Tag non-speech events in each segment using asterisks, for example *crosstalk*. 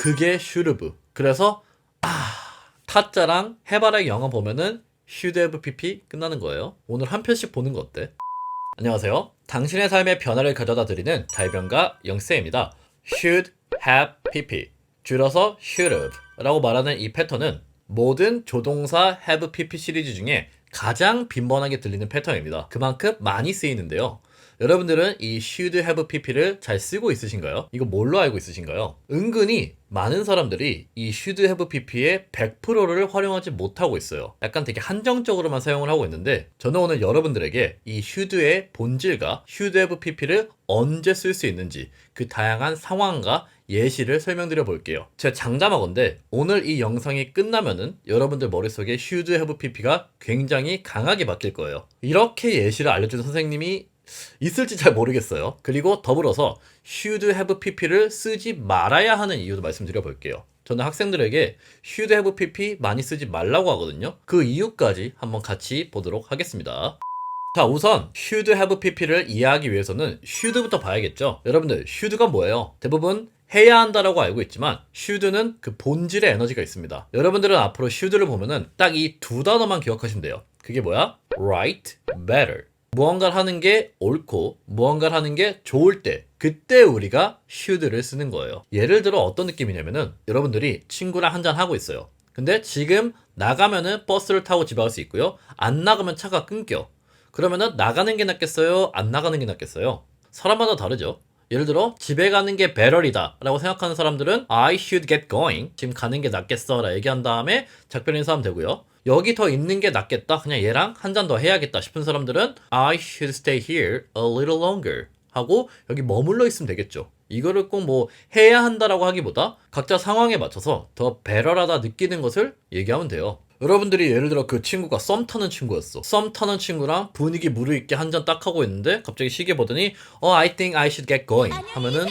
그게 should've. 그래서 아 타짜랑 해바라기 영화 보면은 have pp 끝나는 거예요. 오늘 한 편씩 보는 거 어때? 안녕하세요. 당신의 삶의 변화를 가져다 드리는 달변가 영쌤입니다. should have pp 줄여서 should have 라고 말하는 이 패턴은 모든 조동사 have pp 시리즈 중에 가장 빈번하게 들리는 패턴입니다. 그만큼 많이 쓰이는데요. 여러분들은 이 should have pp를 잘 쓰고 있으신가요? 이거 뭘로 알고 있으신가요? 은근히 많은 사람들이 이 should have pp의 100%를 활용하지 못하고 있어요. 약간 되게 한정적으로만 사용을 하고 있는데 저는 오늘 여러분들에게 이 should의 본질과 should have pp를 언제 쓸 수 있는지 그 다양한 상황과 예시를 설명드려 볼게요. 제 장자막인데 오늘 이 영상이 끝나면은 여러분들 머릿속에 should have pp가 굉장히 강하게 바뀔 거예요. 이렇게 예시를 알려준 선생님이 있을지 잘 모르겠어요. 그리고 더불어서 should have pp를 쓰지 말아야 하는 이유도 말씀드려 볼게요. 저는 학생들에게 should have pp 많이 쓰지 말라고 하거든요. 그 이유까지 한번 같이 보도록 하겠습니다. 자, 우선 should have pp를 이해하기 위해서는 should부터 봐야겠죠. 여러분들 should가 뭐예요? 대부분 해야 한다라고 알고 있지만 should는 그 본질의 에너지가 있습니다. 여러분들은 앞으로 should를 보면은 딱 이 두 단어만 기억하시면 돼요. 그게 뭐야? right, better. 무언가를 하는 게 옳고 무언가를 하는 게 좋을 때 그때 우리가 should를 쓰는 거예요. 예를 들어 어떤 느낌이냐면은 여러분들이 친구랑 한잔 하고 있어요. 근데 지금 나가면은 버스를 타고 집에 갈 수 있고요. 안 나가면 차가 끊겨. 그러면은 나가는 게 낫겠어요? 안 나가는 게 낫겠어요? 사람마다 다르죠. 예를 들어 집에 가는 게 배럴이다 라고 생각하는 사람들은 I should get going 지금 가는 게 낫겠어 라 얘기한 다음에 작별 인사하면 되고요 여기 더 있는 게 낫겠다 그냥 얘랑 한 잔 더 해야겠다 싶은 사람들은 I should stay here a little longer 하고 여기 머물러 있으면 되겠죠 이거를 꼭 뭐 해야 한다라고 하기보다 각자 상황에 맞춰서 더 배럴하다 느끼는 것을 얘기하면 돼요 여러분들이 예를 들어 그 친구가 썸 타는 친구였어. 썸 타는 친구랑 분위기 무르익게 한 잔 딱 하고 있는데 갑자기 시계 보더니 어 I think I should get going 하면은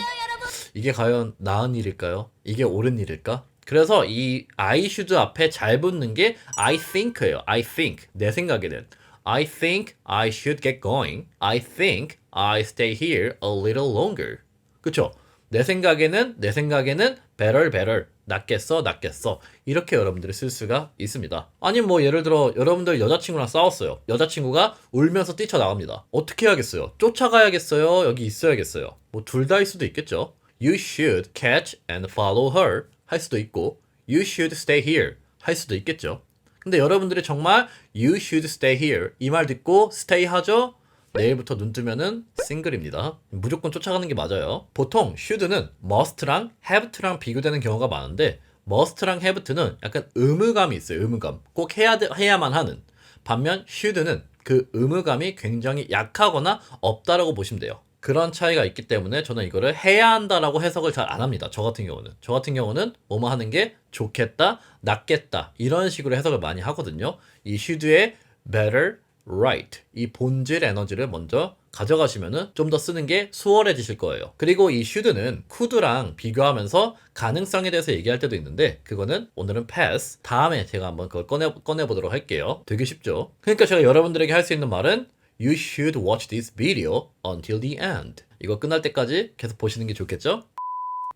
이게 과연 나은 일일까요? 이게 옳은 일일까? 그래서 이 I should 앞에 잘 붙는 게 I think예요. I think. 내 생각에는. I think I should get going. I think I stay here a little longer. 그쵸? 내 생각에는 내 생각에는 better better. 낫겠어 낫겠어 이렇게 여러분들이 쓸 수가 있습니다. 아니면 뭐 예를 들어 여러분들 여자친구랑 싸웠어요. 여자친구가 울면서 뛰쳐나갑니다. 어떻게 해야겠어요? 쫓아가야겠어요? 여기 있어야겠어요? 뭐 둘 다일 수도 있겠죠? You should catch and follow her 할 수도 있고 You should stay here 할 수도 있겠죠 근데 여러분들이 정말 You should stay here 이 말 듣고 stay 하죠 내일부터 눈 뜨면은 싱글입니다. 무조건 쫓아가는 게 맞아요. 보통 should는 must랑 have to랑 비교되는 경우가 많은데 must랑 have to는 약간 의무감이 있어요. 의무감. 꼭 해야 돼- 해야만 하는. 반면 should는 그 의무감이 굉장히 약하거나 없다라고 보시면 돼요. 그런 차이가 있기 때문에 저는 이거를 해야 한다라고 해석을 잘 안 합니다. 저 같은 경우는. 저 같은 경우는 뭐뭐 하는 게 좋겠다, 낫겠다 이런 식으로 해석을 많이 하거든요. 이 should의 better, right 이 본질 에너지를 먼저 가져가시면은 좀 더 쓰는 게 수월해지실 거예요. 그리고 이 should는 could랑 비교하면서 가능성에 대해서 얘기할 때도 있는데 그거는 오늘은 pass 다음에 제가 한번 그걸 꺼내 꺼내 보도록 할게요. 되게 쉽죠. 그러니까 제가 여러분들에게 할 수 있는 말은 You should watch this video until the end. 이거 끝날 때까지 계속 보시는 게 좋겠죠?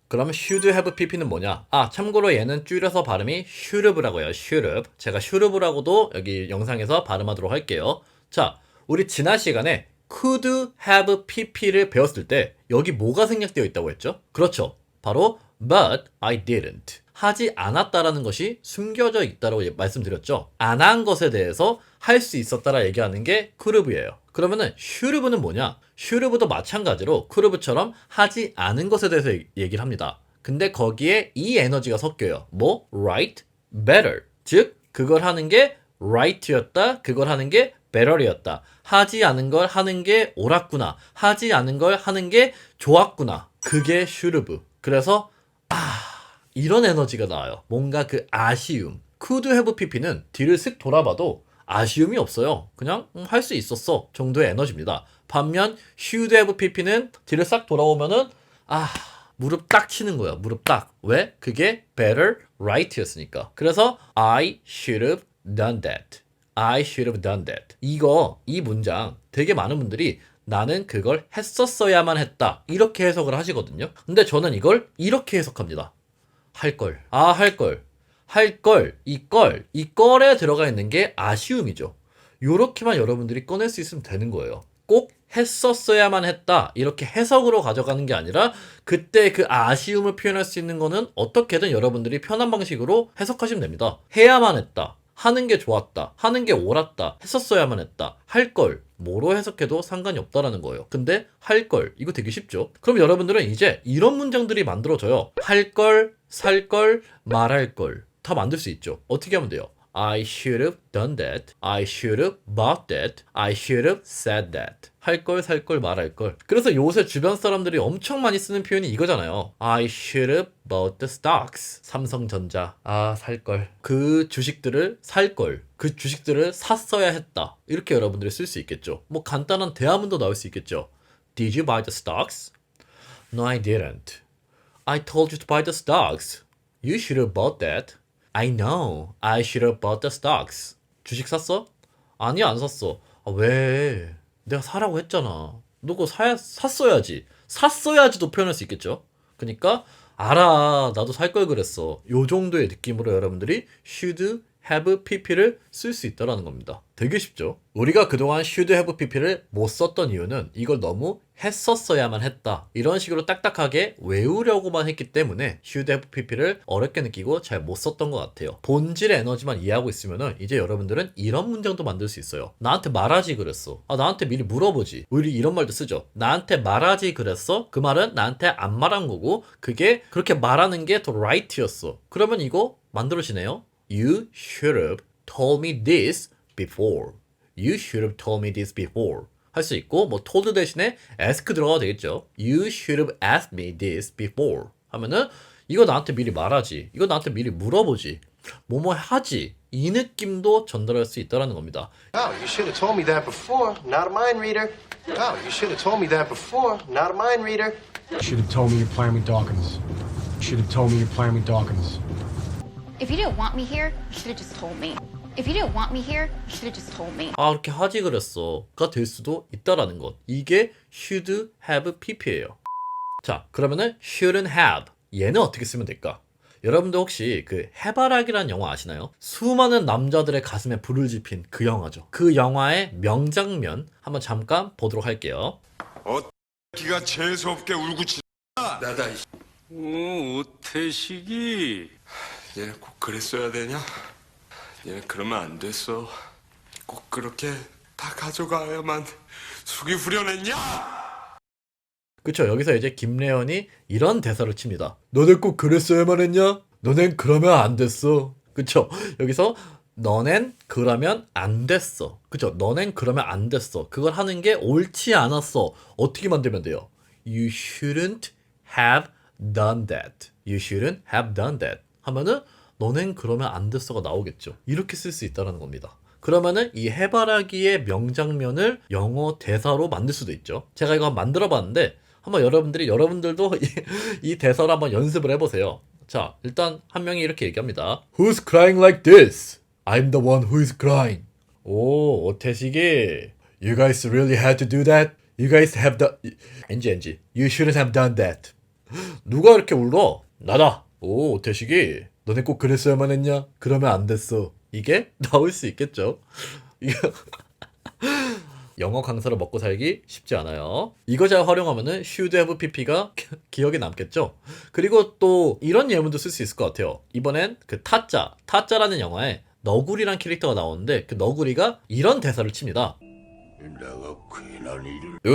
그러면 should have pp는 뭐냐? 아, 참고로 얘는 줄여서 발음이 should've라고 해요. should've. 제가 should've라고도 여기 영상에서 발음하도록 할게요. 자, 우리 지난 시간에 could have pp를 배웠을 때 여기 뭐가 생략되어 있다고 했죠? 그렇죠. 바로 but I didn't. 하지 않았다라는 것이 숨겨져 있다고 예- 말씀드렸죠. 안 한 것에 대해서 할 수 있었다라 얘기하는 게 could've예요. 그러면은 should've는 뭐냐? should've도 마찬가지로 could've처럼 하지 않은 것에 대해서 얘- 얘기를 합니다. 근데 거기에 이 에너지가 섞여요. 뭐? right, better. 즉 그걸 하는 게 right였다. 그걸 하는 게 better이었다. 하지 않은 걸 하는 게 옳았구나. 하지 않은 걸 하는 게 좋았구나. 그게 should've. 그래서 아 이런 에너지가 나와요. 뭔가 그 아쉬움. could have pp는 뒤를 슥 돌아봐도 아쉬움이 없어요. 그냥 할수 있었어 정도의 에너지입니다. 반면 should have pp는 뒤를 싹 돌아오면은 아 무릎 딱 치는 거야. 무릎 딱. 왜? 그게 better, right였으니까. 그래서 I should have done that. I should have done that. 이거 이 문장 되게 많은 분들이 나는 그걸 했었어야만 했다. 이렇게 해석을 하시거든요. 근데 저는 이걸 이렇게 해석합니다. 할 걸. 아, 할 걸. 할 걸. 이 걸. 이 걸에 들어가 있는 게 아쉬움이죠. 요렇게만 여러분들이 꺼낼 수 있으면 되는 거예요. 꼭 했었어야만 했다. 이렇게 해석으로 가져가는 게 아니라 그때 그 아쉬움을 표현할 수 있는 거는 어떻게든 여러분들이 편한 방식으로 해석하시면 됩니다. 해야만 했다. 하는 게 좋았다. 하는 게 옳았다. 했었어야만 했다. 할 걸. 뭐로 해석해도 상관이 없다라는 거예요. 근데 할 걸. 이거 되게 쉽죠? 그럼 여러분들은 이제 이런 문장들이 만들어져요. 할 걸, 살 걸, 말할 걸. 다 만들 수 있죠. 어떻게 하면 돼요? I should have done that. I should have bought that. I should have said that. 할 걸, 살 걸, 말할 걸. 그래서 요새 주변 사람들이 엄청 많이 쓰는 표현이 이거잖아요. I should have bought the stocks. 삼성전자. 아, 살 걸. 그 주식들을 살 걸. 그 주식들을 샀어야 했다. 이렇게 여러분들이 쓸 수 있겠죠. 뭐 간단한 대화문도 나올 수 있겠죠. Did you buy the stocks? No, I didn't. I told you to buy the stocks. You should have bought that. I know. I should have bought the stocks. 주식 샀어? 아니, 안 샀어. 아, 왜? 내가 사라고 했잖아. 너 그거 사, 샀어야지. 샀어야지도 표현할 수 있겠죠? 그러니까, 알아. 나도 살 걸 그랬어. 요 정도의 느낌으로 여러분들이 should have pp를 쓸 수 있다라는 겁니다. 되게 쉽죠? 우리가 그동안 should have pp를 못 썼던 이유는 이걸 너무 했었어야만 했다. 이런 식으로 딱딱하게 외우려고만 했기 때문에 should have pp를 어렵게 느끼고 잘 못 썼던 것 같아요. 본질의 에너지만 이해하고 있으면은 이제 여러분들은 이런 문장도 만들 수 있어요. 나한테 말하지 그랬어. 아, 나한테 미리 물어보지. 우리 이런 말도 쓰죠. 나한테 말하지 그랬어? 그 말은 나한테 안 말한 거고 그게 그렇게 말하는 게 더 right였어. 그러면 이거 만들어지네요. You should have told me this before. You should have told me this before. 할 수 있고 뭐 told 대신에 ask 들어가도 되겠죠. You should have asked me this before. 하면은 이거 나한테 미리 말하지. 이거 나한테 미리 물어보지. 뭐뭐 하지. 이 느낌도 전달할 수 있다라는 겁니다. Oh, you should have told me that before. Not a mind reader. Oh, you should have told me that before. Not a mind reader. Should have told me you're playing with Dawkins. Should have told me you're playing with Dawkins. If you didn't want me here, you should have just told me. If you didn't want me here, you should have just told me. 아, 그렇게 하지 그랬어.가 될 수도 있다라는 것. 이게 should have pp예요. 자, 그러면은 shouldn't have. 얘는 어떻게 쓰면 될까? 여러분들 혹시 그 해바라기라는 영화 아시나요? 수많은 남자들의 가슴에 불을 지핀 그 영화죠. 그 영화의 명장면 한번 잠깐 보도록 할게요. 기가 재수 없게 울고 치. 나다. 이 오, 오태식이 얘네 꼭 그랬어야 되냐? 얘네 그러면 안 됐어. 꼭 그렇게 다 가져가야만 숙이 후련했냐? 그쵸 여기서 이제 김래연이 이런 대사를 칩니다 너네 꼭 그랬어야만 했냐? 너넨 그러면 안 됐어 그쵸 여기서 너넨 그러면 안 됐어 그쵸 너넨 그러면 안 됐어 그걸 하는 게 옳지 않았어 어떻게 만들면 돼요? You shouldn't have done that You shouldn't have done that 하면은 너넨 그러면 안 됐어가 나오겠죠 이렇게 쓸 수 있다는 겁니다 그러면은 이 해바라기의 명장면을 영어 대사로 만들 수도 있죠. 제가 이거 만들어 봤는데 한번 여러분들이 여러분들도 *laughs* 이, 이 대사를 한번 연습을 해보세요. 자, 일단 한 명이 이렇게 얘기합니다. Who's crying like this? I'm the one who is crying. 오, 오태식이 You guys really had to do that? You guys have the... NG, NG. You shouldn't have done that. 누가 이렇게 울어? 나다. 오, 오태식이 너네 꼭 그랬어야만 했냐? 그러면 안 됐어. 이게 *laughs* 나올 수 있겠죠. *laughs* 영어 강사로 먹고 살기 쉽지 않아요. 이거 잘 활용하면은 should have pp가 기억에 남겠죠. 그리고 또 이런 예문도 쓸 수 있을 것 같아요. 이번엔 그 타짜, 타짜라는 영화에 너구리란 캐릭터가 나오는데 그 너구리가 이런 대사를 칩니다.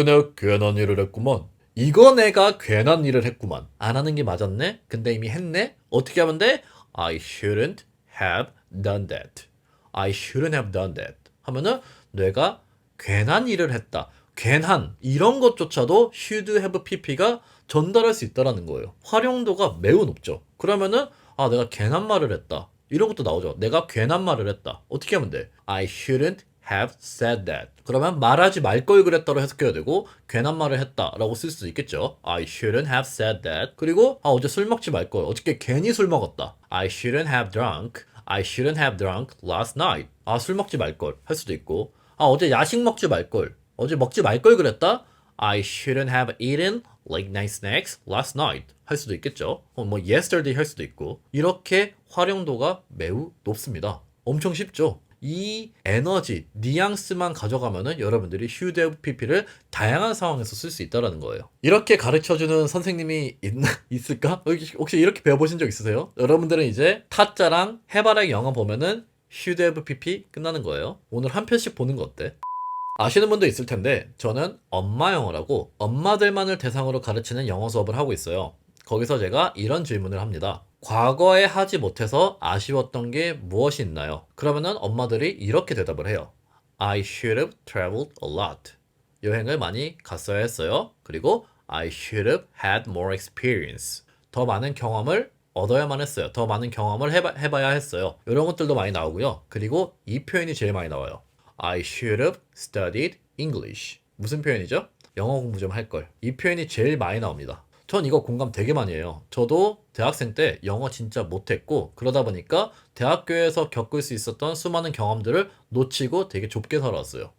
내가 괜한 일을 했구만. 이거 내가 괜한 일을 했구만. 안 하는 게 맞았네? 근데 이미 했네? 어떻게 하면 돼? I shouldn't have done that. I shouldn't have done that. 하면은 내가 괜한 일을 했다. 괜한 이런 것조차도 should have pp가 전달할 수 있다라는 거예요. 활용도가 매우 높죠. 그러면은 아 내가 괜한 말을 했다. 이런 것도 나오죠. 내가 괜한 말을 했다. 어떻게 하면 돼? I shouldn't have said that. 그러면 말하지 말 걸 그랬다로 해석해야 되고 괜한 말을 했다라고 쓸 수도 있겠죠. I shouldn't have said that. 그리고 아 어제 술 먹지 말 걸. 어저께 괜히 술 먹었다. I shouldn't have drunk. I shouldn't have drunk last night. 아 술 먹지 말 걸 할 수도 있고 아 어제 야식 먹지 말 걸. 어제 먹지 말 걸 그랬다. I shouldn't have eaten late night snacks last night 할 수도 있겠죠. 어, 뭐 yesterday 할 수도 있고 이렇게 활용도가 매우 높습니다. 엄청 쉽죠. 이 에너지, 뉘앙스만 가져가면은 여러분들이 should have pp를 다양한 상황에서 쓸 수 있다라는 거예요. 이렇게 가르쳐 주는 선생님이 있나, *laughs* 있을까? 혹시- 이렇게 배워 보신 적 있으세요? 여러분들은 이제 타짜랑 해바라기 영어 보면은 should have pp 끝나는 거예요. 오늘 한 편씩 보는 거 어때? 아시는 분도 있을 텐데 저는 엄마 영어라고 엄마들만을 대상으로 가르치는 영어 수업을 하고 있어요. 거기서 제가 이런 질문을 합니다. 과거에 하지 못해서 아쉬웠던 게 무엇이 있나요? 그러면은 엄마들이 이렇게 대답을 해요. I should have traveled a lot. 여행을 많이 갔어야 했어요. 그리고 I should have had more experience. 더 많은 경험을 얻어야만 했어요. 더 많은 경험을 해봐, 해봐야 했어요. 이런 것들도 많이 나오고요. 그리고 이 표현이 제일 많이 나와요. I should have studied English. 무슨 표현이죠? 영어 공부 좀 할 걸. 이 표현이 제일 많이 나옵니다. 전 이거 공감 되게 많이 해요. 저도 대학생 때 영어 진짜 못했고 그러다 보니까 대학교에서 겪을 수 있었던 수많은 경험들을 놓치고 되게 좁게 살아왔어요.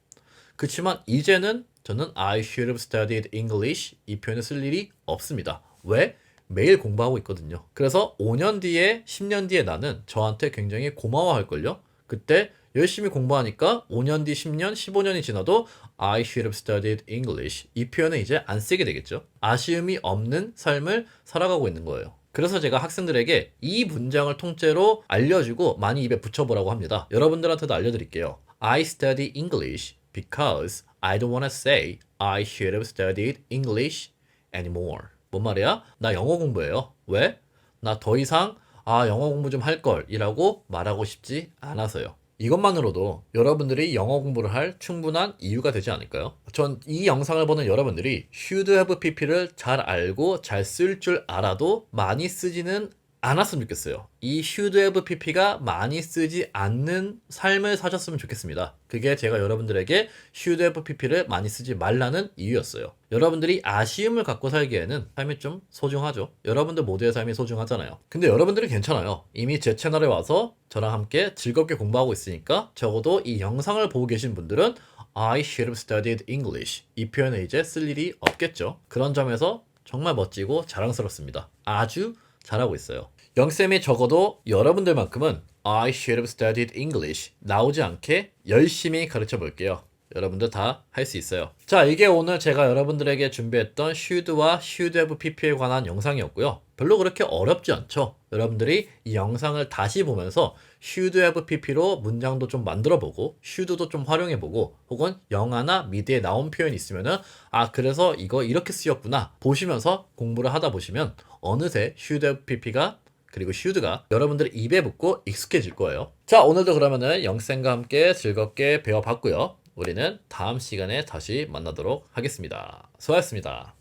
그렇지만 이제는 저는 I should have studied English 이 표현을 쓸 일이 없습니다. 왜? 매일 공부하고 있거든요. 그래서 5년 뒤에 10년 뒤에 나는 저한테 굉장히 고마워할걸요. 그때 열심히 공부하니까 5년 뒤 10년, 15년이 지나도 I should have studied English 이 표현은 이제 안 쓰게 되겠죠. 아쉬움이 없는 삶을 살아가고 있는 거예요. 그래서 제가 학생들에게 이 문장을 통째로 알려주고 많이 입에 붙여보라고 합니다. 여러분들한테도 알려드릴게요. I study English because I don't want to say I should have studied English anymore. 뭔 말이야? 나 영어 공부해요. 왜? 나 더 이상 아 영어 공부 좀 할 걸이라고 말하고 싶지 않아서요. 이것만으로도 여러분들이 영어 공부를 할 충분한 이유가 되지 않을까요? 전 이 영상을 보는 여러분들이 should have pp를 잘 알고 잘 쓸 줄 알아도 많이 쓰지는 않았으면 좋겠어요. 이 have pp가 많이 쓰지 않는 삶을 사셨으면 좋겠습니다. 그게 제가 여러분들에게 have pp를 많이 쓰지 말라는 이유였어요. 여러분들이 아쉬움을 갖고 살기에는 삶이 좀 소중하죠. 여러분들 모두의 삶이 소중하잖아요. 근데 여러분들은 괜찮아요. 이미 제 채널에 와서 저랑 함께 즐겁게 공부하고 있으니까 적어도 이 영상을 보고 계신 분들은 I should have studied English 이 표현을 이제 쓸 일이 없겠죠. 그런 점에서 정말 멋지고 자랑스럽습니다. 아주 잘하고 있어요. 영쌤이 적어도 여러분들만큼은 I should have studied English 나오지 않게 열심히 가르쳐 볼게요. 여러분들 다 할 수 있어요. 자, 이게 오늘 제가 여러분들에게 준비했던 should와 should have pp에 관한 영상이었고요. 별로 그렇게 어렵지 않죠? 여러분들이 이 영상을 다시 보면서 should have pp로 문장도 좀 만들어 보고 should도 좀 활용해 보고 혹은 영화나 미드에 나온 표현이 있으면은 아, 그래서 이거 이렇게 쓰였구나 보시면서 공부를 하다 보시면 어느새 should have pp가 그리고 should가 여러분들의 입에 붙고 익숙해질 거예요. 자, 오늘도 그러면은 영쌤과 함께 즐겁게 배워봤고요. 우리는 다음 시간에 다시 만나도록 하겠습니다. 수고하셨습니다.